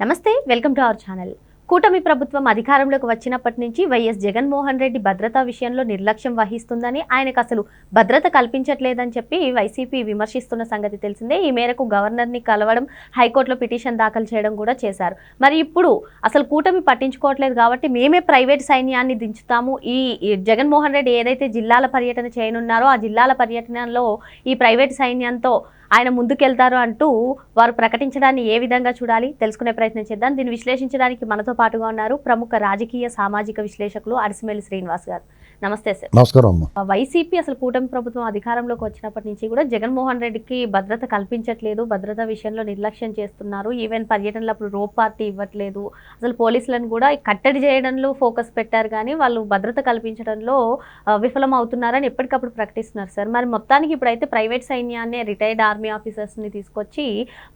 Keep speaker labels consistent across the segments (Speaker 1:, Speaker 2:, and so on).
Speaker 1: నమస్తే welcome to our channel. కూటమి ప్రభుత్వం అధికారంలోకి వచ్చినప్పటి నుంచి వైఎస్ జగన్మోహన్ రెడ్డి భద్రతా విషయంలో నిర్లక్ష్యం వహిస్తుందని ఆయనకు అసలు భద్రత కల్పించట్లేదని చెప్పి వైసీపీ విమర్శిస్తున్న సంగతి తెలిసిందే. ఈ మేరకు గవర్నర్ని కలవడం హైకోర్టులో పిటిషన్ దాఖలు చేయడం కూడా చేశారు. మరి ఇప్పుడు అసలు కూటమి పట్టించుకోవట్లేదు కాబట్టి మేమే ప్రైవేట్ సైన్యాన్ని దించుతాము. ఈ ఈ జగన్మోహన్ రెడ్డి ఏదైతే జిల్లాల పర్యటన చేయనున్నారో ఆ జిల్లాల పర్యటనలో ఈ ప్రైవేట్ సైన్యంతో ఆయన ముందుకెళ్తారు అంటూ వారు ప్రకటించడాన్ని ఏ విధంగా చూడాలి తెలుసుకునే ప్రయత్నం చేద్దాం. దీన్ని విశ్లేషించడానికి మనతో పాటుగా ఉన్నారు ప్రముఖ రాజకీయ సామాజిక విశ్లేషకులు అరిసిమేలి శ్రీనివాస్ గారు. నమస్తే సార్.
Speaker 2: నమస్కారం అమ్మ.
Speaker 1: వైసీపీ అసలు కూటమి ప్రభుత్వం అధికారంలోకి వచ్చినప్పటి నుంచి కూడా జగన్మోహన్ రెడ్డికి భద్రత కల్పించట్లేదు భద్రత విషయంలో నిర్లక్ష్యం చేస్తున్నారు. ఈవెన్ పర్యటనలప్పుడు రోప్ పార్టీ ఇవ్వట్లేదు. అసలు పోలీసులను కూడా కట్టడి చేయడంలో ఫోకస్ పెట్టారు కానీ వాళ్ళు భద్రత కల్పించడంలో విఫలం అవుతున్నారని ఎప్పటికప్పుడు ప్రకటిస్తున్నారు సార్. మరి మొత్తానికి ఇప్పుడైతే ప్రైవేట్ సైన్యాన్ని రిటైర్డ్ ఆర్మీ ఆఫీసర్స్ని తీసుకొచ్చి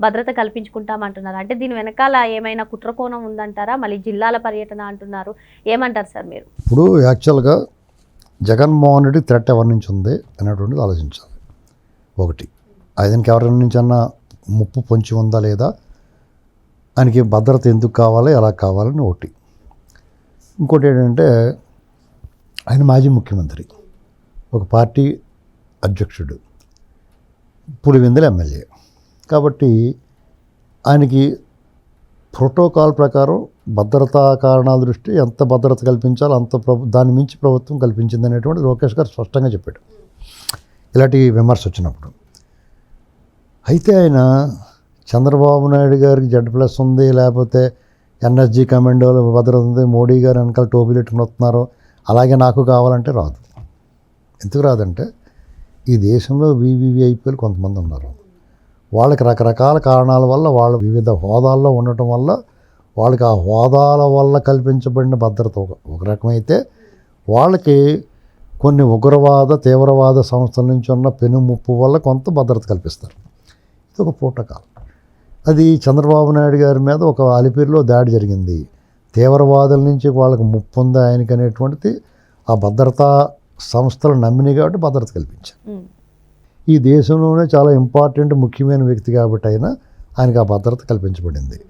Speaker 1: భద్రత కల్పించుకుంటామంటున్నారు అంటే దీని వెనకాల ఏమైనా కుట్రకోణం ఉందంటారా? మళ్ళీ జిల్లాల పర్యటన అంటున్నారు. ఏమంటారు సార్ మీరు?
Speaker 2: ఇప్పుడు యాక్చువల్గా జగన్మోహన్ రెడ్డి థ్రెట్ ఎవరి నుంచి ఉంది అనేటువంటిది ఆలోచించాలి. ఒకటి ఆయనకి ఎవరి నుంచి అన్నా ముప్పు పొంచి ఉందా లేదా? ఆయనకి భద్రత ఎందుకు కావాలి? ఎలా కావాలని ఒకటి. ఇంకోటి ఏంటంటే ఆయన మాజీ ముఖ్యమంత్రి. ఒక పార్టీ అధ్యక్షుడు. పులివెందుల ఎమ్మెల్యే. కాబట్టి ఆయనకి ప్రోటోకాల్ ప్రకారం భద్రతా కారణాల దృష్టి ఎంత భద్రత కల్పించాలో అంత ప్రభు దాని మించి ప్రభుత్వం కల్పించింది అనేటువంటి లోకేష్ గారు స్పష్టంగా చెప్పాడు. ఇలాంటి విమర్శ వచ్చినప్పుడు. అయితే ఆయన చంద్రబాబు నాయుడు గారికి జెడ్ ప్లస్ ఉంది లేకపోతే ఎన్ఎస్జీ కమాండోలు భద్రత ఉంది మోడీ గారు వెనకాల టోపీలు పెట్టుకుని వస్తున్నారు అలాగే నాకు కావాలంటే రాదు. ఎందుకు రాదంటే ఈ దేశంలో వివివిఐపీలు కొంతమంది ఉన్నారు. వాళ్ళకి రకరకాల కారణాల వల్ల వాళ్ళు వివిధ హోదాల్లో ఉండటం వల్ల వాళ్ళకి ఆ హోదాల వల్ల కల్పించబడిన భద్రత ఒక ఒక రకమైతే వాళ్ళకి కొన్ని ఉగ్రవాద తీవ్రవాద సంస్థల నుంచి ఉన్న పెను ముప్పు వల్ల కొంత భద్రత కల్పిస్తారు. ఇది ఒక ప్రోటోకాల్. అది చంద్రబాబు నాయుడు గారి మీద ఒక అలిపిరిలో దాడి జరిగింది. తీవ్రవాదుల నుంచి వాళ్ళకి ముప్పు ఉంది ఆయనకి అనేటువంటిది ఆ భద్రతా సంస్థలు నమ్మినాయి కాబట్టి భద్రత కల్పించారు. ఈ దేశంలోనే చాలా ఇంపార్టెంట్ ముఖ్యమైన వ్యక్తి కాబట్టి ఆయన ఆయనకు ఆ భద్రత కల్పించబడింది.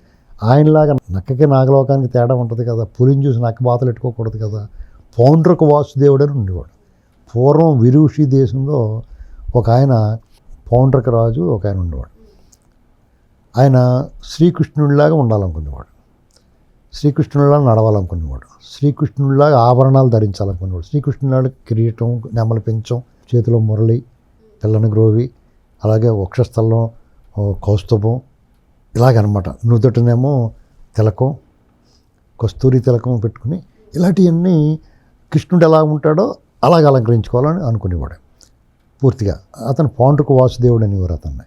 Speaker 2: ఆయనలాగా నక్కకి నాగలోకానికి తేడా ఉంటుంది కదా పులిని చూసి నక్క బాతలు పెట్టుకోకూడదు కదా. పౌండ్రకు వాసుదేవుడు అని ఉండేవాడు. పూర్వం విరూషి దేశంలో ఒక ఆయన పౌండ్రక రాజు ఒక ఆయన ఉండేవాడు. ఆయన శ్రీకృష్ణుడిలాగా ఉండాలనుకునేవాడు. శ్రీకృష్ణుడిలా నడవాలనుకునేవాడు. శ్రీకృష్ణుడిలా ఆభరణాలు ధరించాలనుకునేవాడు. శ్రీకృష్ణుడిలాగా కిరీటం నెమలి పెంచం చేతిలో మురళి తెల్లని గ్రోవి అలాగే వక్షస్థలం ఓ, కౌస్తుభం ఇలాగనమాట. నుదుటనేమో తిలకం కస్తూరి తిలకం పెట్టుకుని ఇలాంటివన్నీ కృష్ణుడు ఎలా ఉంటాడో అలాగ అలంకరించుకోవాలని అనుకునేవాడు. పూర్తిగా అతను పౌండ్రక వాసుదేవుడు అనేవారు అతన్ని.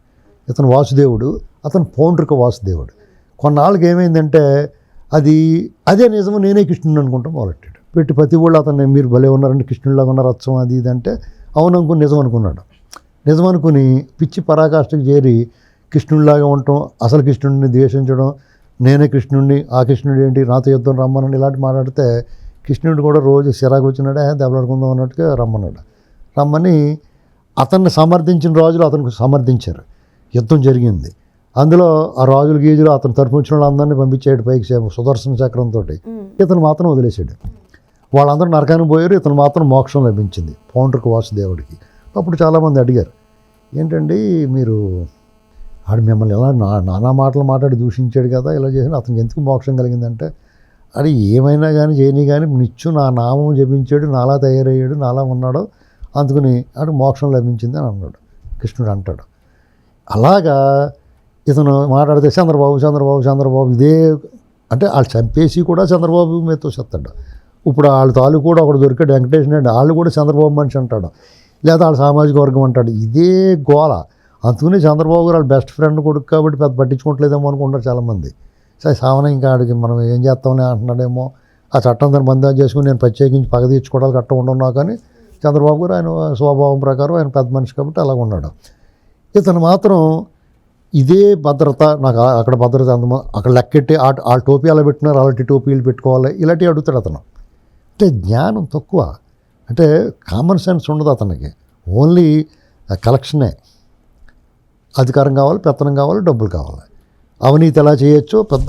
Speaker 2: ఇతను వాసుదేవుడు అతను పౌండ్రుక వాసుదేవుడు. కొన్నాళ్ళకి ఏమైందంటే అది అదే నిజము నేనే కృష్ణుని అనుకుంటాం మొదలెట్టాడు. పెట్టి ప్రతి వాళ్ళు అతన్ని మీరు భలే ఉన్నారండి కృష్ణుడిలాగా ఉన్నారు అచ్చం అది ఇది అంటే అవును అనుకుని నిజం అనుకున్నాడు. నిజం అనుకుని పిచ్చి పరాకాష్ఠకు చేరి కృష్ణుడిలాగా ఉండటం అసలు కృష్ణుడిని ద్వేషించడం నేనే కృష్ణుడిని ఆ కృష్ణుడు ఏంటి నాతో యుద్ధం రమ్మనండి ఇలాంటి మాట్లాడితే కృష్ణుడు కూడా రోజు సిరాకు వచ్చినాడే దెబ్బలాడుకుందాం అన్నట్టుగా రమ్మన్నాడు. రమ్మని అతన్ని సమర్థించిన రోజులు అతనికి సమర్థించారు. యుద్ధం జరిగింది. అందులో ఆ రాజులు గీజులు అతను తరపు వచ్చిన వాళ్ళందరినీ పంపించాడు పైకి సుదర్శన చక్రంతో. ఇతను మాత్రం వదిలేశాడు. వాళ్ళందరూ నరకానికి పోయారు ఇతను మాత్రం మోక్షం లభించింది పౌండ్రకు వాసుదేవుడికి. అప్పుడు చాలామంది అడిగారు ఏంటండి మీరు ఆడు మిమ్మల్ని ఎలా నా నానా మాటలు మాట్లాడి దూషించాడు కదా ఇలా చేసిన అతనికి ఎందుకు మోక్షం కలిగిందంటే అది ఏమైనా కానీ చేయని కానీ నిత్యం నా నామం జపించాడు నాలా తయారయ్యాడు నాలా ఉన్నాడు అందుకని ఆడు మోక్షం లభించింది అని అన్నాడు. కృష్ణుడు అంటాడు. అలాగా ఇతను మాట్లాడితే చంద్రబాబు చంద్రబాబు చంద్రబాబు ఇదే అంటే వాళ్ళు చంపేసి కూడా చంద్రబాబు మీతో చెప్తాడు. ఇప్పుడు వాళ్ళ తాలూ కూడా ఒకడు దొరికాడు వెంకటేష్ నాయుడు వాళ్ళు కూడా చంద్రబాబు మనిషి అంటాడు. లేదా వాళ్ళ సామాజిక వర్గం అంటాడు. ఇదే గోల. అందుకనే చంద్రబాబు గారు వాళ్ళ బెస్ట్ ఫ్రెండ్ కొడుకు కాబట్టి పెద్ద పట్టించుకోవట్లేదేమో అనుకుంటారు చాలామంది. సరే సావన ఇంకా ఆడికి మనం ఏం చేస్తామని అంటున్నాడేమో. ఆ చట్టం దాన్ని బంద్ చేసుకుని నేను ప్రత్యేకించి పగ తీర్చుకోవడానికి కట్ట ఉండన్నా కానీ చంద్రబాబు గారు ఆయన స్వభావం ప్రకారం ఆయన పెద్ద మనిషి కాబట్టి అలాగ ఉన్నాడు ఇతను మాత్రం ఇదే భద్రత నాకు అక్కడ భద్రత అంత అక్కడ లెక్కెట్టి ఆ ఆ టోపీ అలా పెట్టినారు అలాంటి టోపీలు పెట్టుకోవాలి ఇలాంటివి అడుగుతాడు అతను. అంటే జ్ఞానం తక్కువ. అంటే కామన్ సెన్స్ ఉండదు అతనికి. ఓన్లీ కలెక్షనే అధికారం కావాలి పెత్తనం కావాలి డబ్బులు కావాలి. అవినీతి ఎలా చేయొచ్చో పెద్ద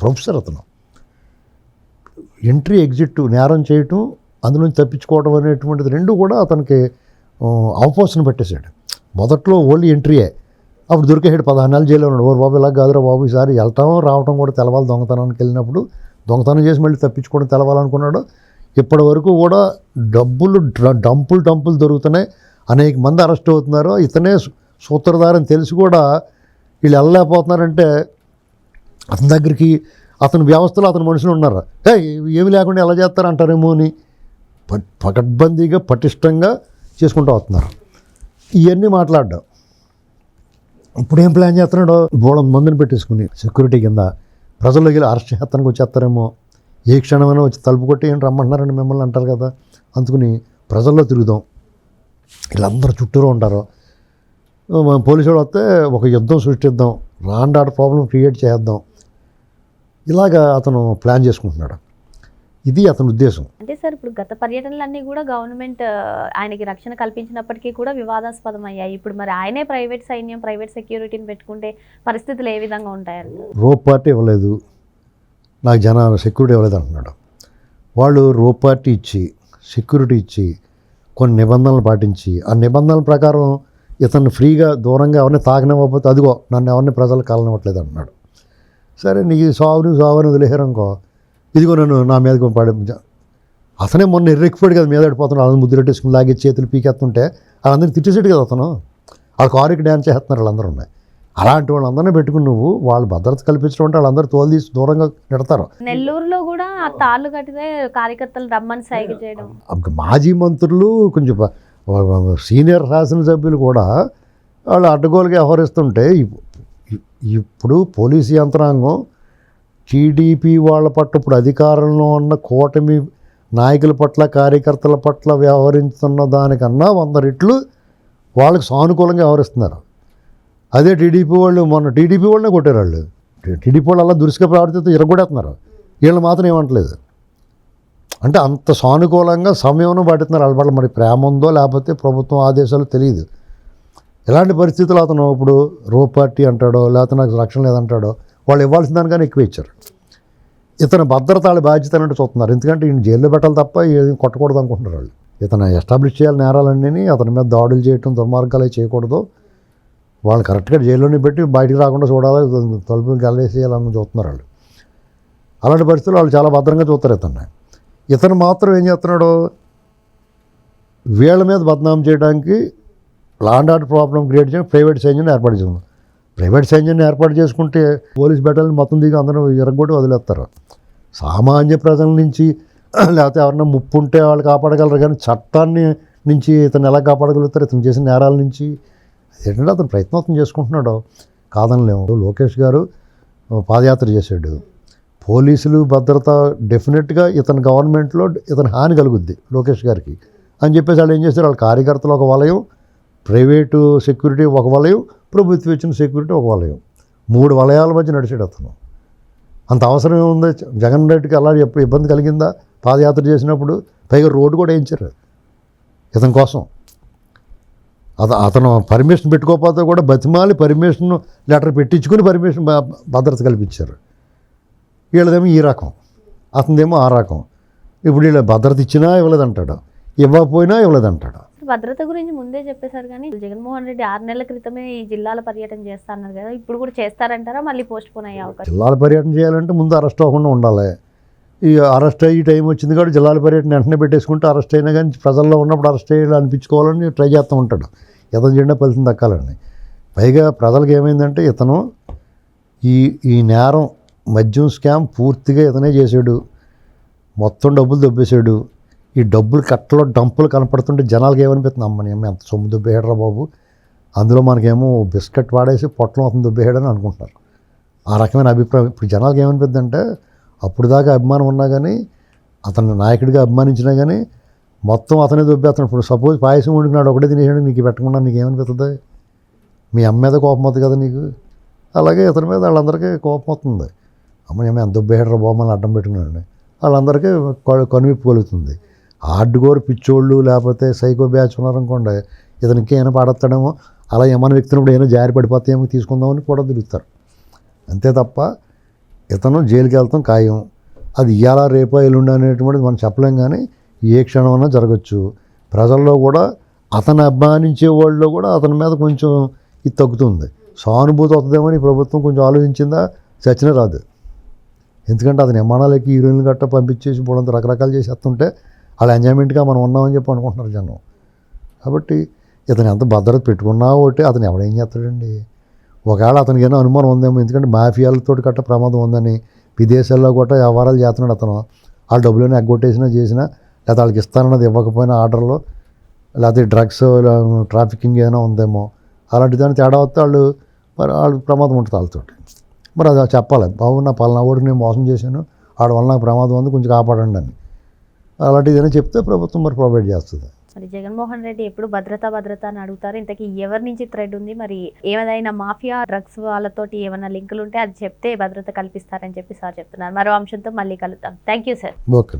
Speaker 2: ప్రొఫెసర్ అతను. ఎంట్రీ ఎగ్జిట్ నేరం చేయటం అందులోంచి తప్పించుకోవడం అనేటువంటిది రెండు కూడా అతనికి అవపోసన పెట్టేశాడు. మొదట్లో ఓన్లీ ఎంట్రీయే. అప్పుడు దొరికేసాడు పదహారు నెలలు జైల్లో ఉన్నాడు. ఓరు బాబు ఇలా కాదురా బాబు ఈసారి వెళ్ళటం రావటం కూడా తెలవాలి దొంగతనానికి వెళ్ళినప్పుడు. దొంగతనం చేసి మళ్ళీ తప్పించుకోవడం తెలవాలనుకున్నాడు. ఇప్పటి వరకు కూడా డబ్బులు డంపులు డంపులు దొరుకుతున్నాయి. అనేక మంది అరెస్ట్ అవుతున్నారు. ఇతనే సు- సూత్రధారని తెలిసి కూడా వీళ్ళు వెళ్ళలేకపోతున్నారంటే అతని దగ్గరికి అతని వ్యవస్థలో అతని మనుషులు ఉన్నారు. ఏ ఏమి లేకుండా ఎలా చేస్తారు అంటారేమో అని పకడ్బందీగా పటిష్టంగా చేసుకుంటూ వస్తున్నారు. ఇవన్నీ మాట్లాడ్డాం. ఇప్పుడు ఏం ప్లాన్ చేస్తున్నాడో? బోళం మందుని పెట్టేసుకుని సెక్యూరిటీ కింద ప్రజల్లో వెళ్ళి అరెస్ట్ చేస్తానికి వచ్చేస్తారేమో. ఏ క్షణమైనా వచ్చి తలుపు కొట్టి ఏంటి రమ్మంటున్నారని మిమ్మల్ని అంటారు కదా? అందుకుని ప్రజల్లో తిరుగుదాం. వీళ్ళందరూ చుట్టూరు ఉంటారు. మన పోలీసు వాడు వస్తే ఒక యుద్ధం సృష్టిద్దాం. రాండాడ ప్రాబ్లం క్రియేట్ చేద్దాం. ఇలాగా అతను ప్లాన్ చేసుకుంటున్నాడు. ఇది అతని ఉద్దేశం.
Speaker 1: అంటే సార్ ఇప్పుడు గత పర్యటనలన్నీ కూడా గవర్నమెంట్ ఆయనకి రక్షణ కల్పించినప్పటికీ కూడా వివాదాస్పదం అయ్యాయి ఇప్పుడు మరి ఆయనే ప్రైవేట్ సైన్యం ప్రైవేట్ సెక్యూరిటీని పెట్టుకుంటే పరిస్థితులు ఏ విధంగా ఉంటాయంట
Speaker 2: రోప్ పార్టీ ఇవ్వలేదు. నాకు జన సెక్యూరిటీ ఇవ్వలేదు అంటున్నాడు. వాళ్ళు రోప్ పార్టీ ఇచ్చి సెక్యూరిటీ ఇచ్చి కొన్ని నిబంధనలు పాటించి ఆ నిబంధనల ప్రకారం ఇతను ఫ్రీగా దూరంగా ఎవరిని తాగనివ్వకపోతే అదిగో నన్ను ఎవరిని ప్రజలు కాలనివ్వట్లేదు అన్నాడు సరే నీకు సావుని సావుని వదిలేసారు అనుకో ఇదిగో నన్ను నా మీదకి పడి అతనే మొన్న ఎర్రెక్కిపోయాడు కదా మీద పడిపోతున్నాడు వాళ్ళని ముద్దు పెట్టేసుకుని లాగే చేతులు పీకేస్తుంటే వాళ్ళందరినీ తిట్టేసాడు కదా అతను. వాళ్ళ కారుకి డ్యాన్స్ చేస్తున్నారు వాళ్ళందరూ ఉన్నాయి. అలాంటి వాళ్ళందరినీ పెట్టుకుని నువ్వు వాళ్ళు భద్రత కల్పించడం అంటే వాళ్ళందరూ తోలు తీసి దూరంగా పెడతారు
Speaker 1: నెల్లూరులో కూడా ఆ తాళ్ళు కట్టితే కార్యకర్తలు రమ్మని సైగ చేయడం.
Speaker 2: మాజీ మంత్రులు కొంచెం సీనియర్ శాసనసభ్యులు కూడా వాళ్ళు అడ్డగోలుగా వ్యవహరిస్తుంటే ఇప్- ఇప్- ఇప్పుడు పోలీసు యంత్రాంగం టీడీపీ వాళ్ళ పట్ల ఇప్పుడు అధికారంలో ఉన్న కూటమి నాయకుల పట్ల కార్యకర్తల పట్ల వ్యవహరిస్తున్న దానికన్నా వంద రెట్లు వాళ్ళకి సానుకూలంగా వ్యవహరిస్తున్నారు. అదే టీడీపీ వాళ్ళు మొన్న టీడీపీ వాళ్ళనే కొట్టారు వాళ్ళు. టీడీపీ వాళ్ళు అలా దురుసుగా ప్రవర్తితో ఇరగొడేస్తున్నారు వీళ్ళు మాత్రం ఏమంటలేదు. అంటే అంత సానుకూలంగా సమయం పడుతున్నారు. వాళ్ళ వాళ్ళు మరి ప్రేమ ఉందో లేకపోతే ప్రభుత్వం ఆదేశాలు తెలియదు. ఇలాంటి పరిస్థితులు అతను ఇప్పుడు రో పార్టీ అంటాడో లేకపోతే నాకు రక్షణ లేదంటాడో వాళ్ళు ఇవ్వాల్సిన దానికన్నా ఎక్కువ ఇచ్చారు. ఇతను భద్రత వాళ్ళ బాధ్యత అన్నట్టు చూస్తున్నారు. ఎందుకంటే ఈయన జైల్లో పెట్టాలి తప్ప ఏది కొట్టకూడదు అనుకుంటున్నారు వాళ్ళు. ఇతను ఎస్టాబ్లిష్ చేయాలి నేరాలన్నీ అతని మీద దాడులు చేయటం దుర్మార్గాలు చేయకూడదు. వాళ్ళు కరెక్ట్గా జైల్లోనే పెట్టి బయటికి రాకుండా చూడాలి తలుపులు గల్లేసేయాలని చూస్తున్నారు వాళ్ళు. అలాంటి పరిస్థితులు వాళ్ళు చాలా భద్రంగా చూస్తారు ఇతన్ని. ఇతను మాత్రం ఏం చేస్తున్నాడు? వీళ్ళ మీద బదనాం చేయడానికి law and order problem create చేయడం ప్రైవేట్ సైన్యం ఏర్పాటు చేసుకున్నాం ప్రైవేట్ సైన్యాన్ని ఏర్పాటు చేసుకుంటే పోలీస్ బెటాలియన్ మొత్తం దిగి అందరం ఎరగొట్టి వదిలేస్తారు. సామాన్య ప్రజల నుంచి లేకపోతే ఎవరన్నా ముప్పు ఉంటే వాళ్ళు కాపాడగలరు కానీ చట్టాన్ని నుంచి ఇతను ఎలా కాపాడగలుగుతారు ఇతను చేసిన నేరాల నుంచి ఏంటంటే అతను ప్రయత్నం చేసుకుంటున్నాడు. కాదనలేము. లోకేష్ గారు పాదయాత్ర చేశాడు. పోలీసులు భద్రత డెఫినెట్గా ఇతని గవర్నమెంట్లో ఇతని హాని కలుగుద్ది లోకేష్ గారికి. అని చెప్పేసి వాళ్ళు ఏం చేశారు? వాళ్ళ కార్యకర్తలు ఒక వలయం ప్రైవేటు సెక్యూరిటీ ఒక వలయం ప్రభుత్వం ఇచ్చిన సెక్యూరిటీ ఒక వలయం. మూడు వలయాల మధ్య నడిచాడు అతను. అంత అవసరం ఏముంది? జగన్ రెడ్డికి అలా ఎప్పుడు ఇబ్బంది కలిగిందా? పాదయాత్ర చేసినప్పుడు పైగా రోడ్డు కూడా వేయించారు. ఇతని కోసం. అత అతను పర్మిషన్ పెట్టుకోకపోతే కూడా బతిమాలి పర్మిషన్ లెటర్ పెట్టించుకుని పర్మిషన్ భద్రత కల్పించారు. వీళ్ళదేమో ఈ రకం. అతనిదేమో ఆ రకం. ఇప్పుడు వీళ్ళు భద్రత ఇచ్చినా ఇవ్వలేదంటాడు. ఇవ్వకపోయినా ఇవ్వలేదంటాడు.
Speaker 1: భద్రత గురించి ముందే చెప్పేశారు కానీ జగన్మోహన్ రెడ్డి ఆరు నెలల క్రితమే ఈ జిల్లాల పర్యటన చేస్తాన్నారు కదా ఇప్పుడు కూడా చేస్తారంటారా? మళ్ళీ పోస్ట్ పోన్ అయ్యే అవకాశం
Speaker 2: జిల్లాల పర్యటన చేయాలంటే ముందు అరెస్ట్ అవ్వకుండా ఉండాలి. ఈ అరెస్ట్ అయ్యి టైం వచ్చింది కాబట్టి జిల్లాల పర్యటన వెంటనే పెట్టేసుకుంటే అరెస్ట్ అయినా కానీ ప్రజల్లో ఉన్నప్పుడు అరెస్ట్ చేయాలి అనిపించుకోవాలని ట్రై చేస్తూ ఉంటాడు. ఇతను జెండా ఫలితం దక్కాలని. పైగా ప్రజలకు ఏమైందంటే ఇతను ఈ ఈ నేరం మద్యం స్కామ్ పూర్తిగా ఇతనే చేశాడు. మొత్తం డబ్బులు దొబ్బేశాడు. ఈ డబ్బులు కట్టలో డంపులు కనపడుతుంటే జనాలకి ఏమనిపిస్తుంది? అమ్మని అమ్మ ఎంత సొమ్ము దుబ్బేయడరా బాబు? అందులో మనకేమో బిస్కెట్ వాడేసి పొట్టం అతను దొబ్బేయడని అనుకుంటున్నారు. ఆ రకమైన అభిప్రాయం. ఇప్పుడు జనాలకి ఏమనిపిద్ది అంటే అప్పుడు దాకా అభిమానం ఉన్నా కానీ అతను నాయకుడిగా అభిమానించినా కానీ మొత్తం అతనే దొబ్బేస్తున్నాడు. ఇప్పుడు సపోజ్ పాయసం వండుకున్నాడు ఒకటే తినేసాడు నీకు పెట్టకుండా నీకు ఏమనిపిస్తుంది? మీ అమ్మ మీద కోపం అవుతుంది కదా నీకు? అలాగే ఇతని మీద వాళ్ళందరికీ కోపం అవుతుంది అమ్మ ఏమైనా ఎంత దొబ్బేయడరా బొమ్మని అడ్డం పెట్టుకున్నాడు. వాళ్ళందరికీ కొ- కనువిప్పు కలుగుతుంది. హార్డ్ కోర్ పిచ్చోళ్ళు లేకపోతే సైకో బ్యాచ్ ఉన్నారనుకోండి ఇతనికి ఏమైనా పాడేస్తాడేమో అలా ఏమైనా వ్యక్తినప్పుడు ఏమైనా జారి పడిపోతాయేమో ఏమో తీసుకుందామని కూడా తిరుగుతారు అంతే తప్ప ఇతను జైలుకి వెళ్తాం ఖాయం. అది ఇవాళ రేపో ఎల్లుండి అనేటువంటిది మనం చెప్పలేం కానీ ఏ క్షణమైనా జరగచ్చు. ప్రజల్లో కూడా అతను అభిమానించే వాళ్ళలో కూడా అతని మీద కొంచెం ఇది తగ్గుతుంది. సానుభూతి వస్తుందేమో ఈ ప్రభుత్వం కొంచెం ఆలోచించిందా చచ్చిన రాదు. ఎందుకంటే అతని నిర్మాణాలకి హీరోయిన్లు గట్ట పంపించేసి బోడంత రకరకాలు చేసేస్తుంటే వాళ్ళ ఎంజాయ్మెంట్గా మనం ఉన్నామని చెప్పి అనుకుంటున్నారు జనం. కాబట్టి ఇతను ఎంత భద్రత పెట్టుకున్నా ఒకటి అతను ఎవడేం చేస్తాడండి? ఒకవేళ అతనికి ఏమైనా అనుమానం ఉందేమో ఎందుకంటే మాఫియాలతో కట్ట ప్రమాదం ఉందని విదేశాల్లో కూడా వ్యవహారాలు చేస్తున్నాడు అతను. ఆ డబ్బులను ఎగ్గొట్టేసినా చేసినా లేదా వాళ్ళకి ఇస్తానన్నది ఇవ్వకపోయినా ఆర్డర్లో లేకపోతే డ్రగ్స్ ట్రాఫికింగ్ ఏమైనా ఉందేమో అలాంటి దాన్ని తేడా వస్తే వాళ్ళు మరి వాళ్ళు ప్రమాదం ఉంటుంది వాళ్ళతోటి మరి అది చెప్పాలి. బాబు నా పలానా ఓడికి నేను మోసం చేశాను ఆడ వల్ల నాకు ప్రమాదం ఉంది కొంచెం కాపాడండి అని. అలాంటిది ఏదైనా చెప్తే ప్రభుత్వం మరి ప్రొవైడ్ చేస్తుంది.
Speaker 1: మరి జగన్మోహన్ రెడ్డి ఎప్పుడు భద్రత భద్రత అని అడుగుతారు. ఇంతకీ ఎవరి నుంచి థ్రెడ్ ఉంది? మరి ఏమైనా మాఫియా డ్రగ్స్ వాళ్ళతోటి ఏమైనా లింకులు ఉంటే అది చెప్తే భద్రత కల్పిస్తారని చెప్పి సార్ చెప్తున్నారు. మరో అంశంతో మళ్ళీ కలుద్దాం. Thank you sir.
Speaker 2: ఓకే.